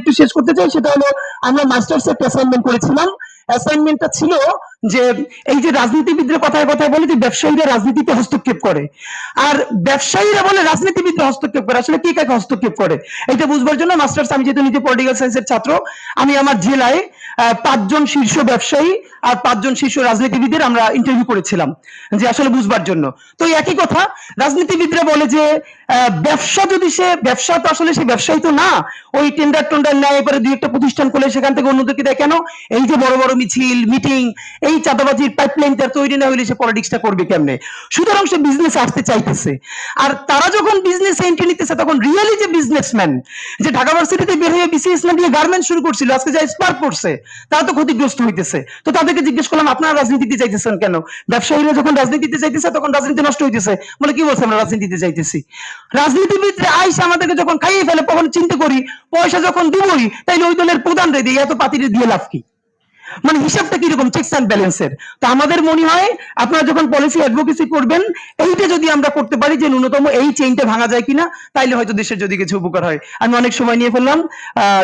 একটু শেষ করতে চাই সেটা হলো আমরা মাস্টার্স একটা অ্যাসাইনমেন্ট করেছিলাম। অ্যাসাইনমেন্টটা ছিল যে এই যে রাজনীতিবিদরা কথায় কথায় বলে যে ব্যবসায়ীরা রাজনীতিতে হস্তক্ষেপ করে। আর ব্যবসায়ীরা বলে রাজনীতিবিদরা হস্তক্ষেপ করে। আসলে কে কাকে হস্তক্ষেপ করে? এটা বুঝবার জন্য মাস্টার্স, আমি যেহেতু নিজে পলিটিক্যাল সায়েন্সের ছাত্র, আমি আমার জেলায় পাঁচজন শীর্ষ ব্যবসায়ী আর পাঁচজন শীর্ষ রাজনীতিবিদের আমরা ইন্টারভিউ করেছিলাম, যে আসলে বুঝবার জন্য। তো একই কথা, রাজনীতিবিদরা বলে যে ব্যবসা যদি সে, ব্যবসা তো আসলে সে ব্যবসায়ী তো না, ওই টেন্ডার টেন্ডার নেয় এবারে দুই একটা প্রতিষ্ঠান খুলে, সেখান থেকে অন্যদেরকে দেয়। কেন? এই যে বড় বড় মিছিল মিটিং এই চাঁদাবাজির পাইপলাইন তার না হলে সে পলিটিক্সটা করবে কেমনে? সুতরাং সে বিজনেস আসতে চাইতেছে। আর তারা যখন বিজনেস এন্ট্রি নিতেছে, তখন রিয়েলি যে বিজনেসম্যান যে ঢাকা ভার্সিটিতে বের হয়ে বিসিএস না দিয়ে গার্মেন্ট শুরু করছিল, আজকে যা স্পার্ক করছে তারা তো ক্ষতিগ্রস্ত হইতেছে। তো তাদেরকে জিজ্ঞেস করলাম, আপনারা রাজনীতিতে চাইতেছেন কেন? ব্যবসায়ীরা যখন রাজনীতিতে চাইতেছে তখন রাজনীতি নষ্ট হইতেছে। বলে, কি বলছে আমরা রাজনীতিতে চাইতেছি রাজনীতিবিদরা আইসে আমাদেরকে যখন খাইয়ে ফেলে, তখন চিন্তা করি, পয়সা যখন দিবই, তাইলে ওই দলের প্রধান রে দিই এত পাতিরে দিয়ে লাভ কি? মানে হিসাবটা কীরকম? চেকস অ্যান্ড ব্যালেন্সের তো আমাদের মনে হয় আপনারা যখন পলিসি অ্যাডভোকেসি করবেন, এইটা যদি আমরা করতে পারি যে ন্যূনতম এই চেইনটা ভাঙা যায় কিনা, তাইলে হয়তো দেশের যদি কিছু উপকার হয়। আমি অনেক সময় নিয়ে ফেললাম। আহ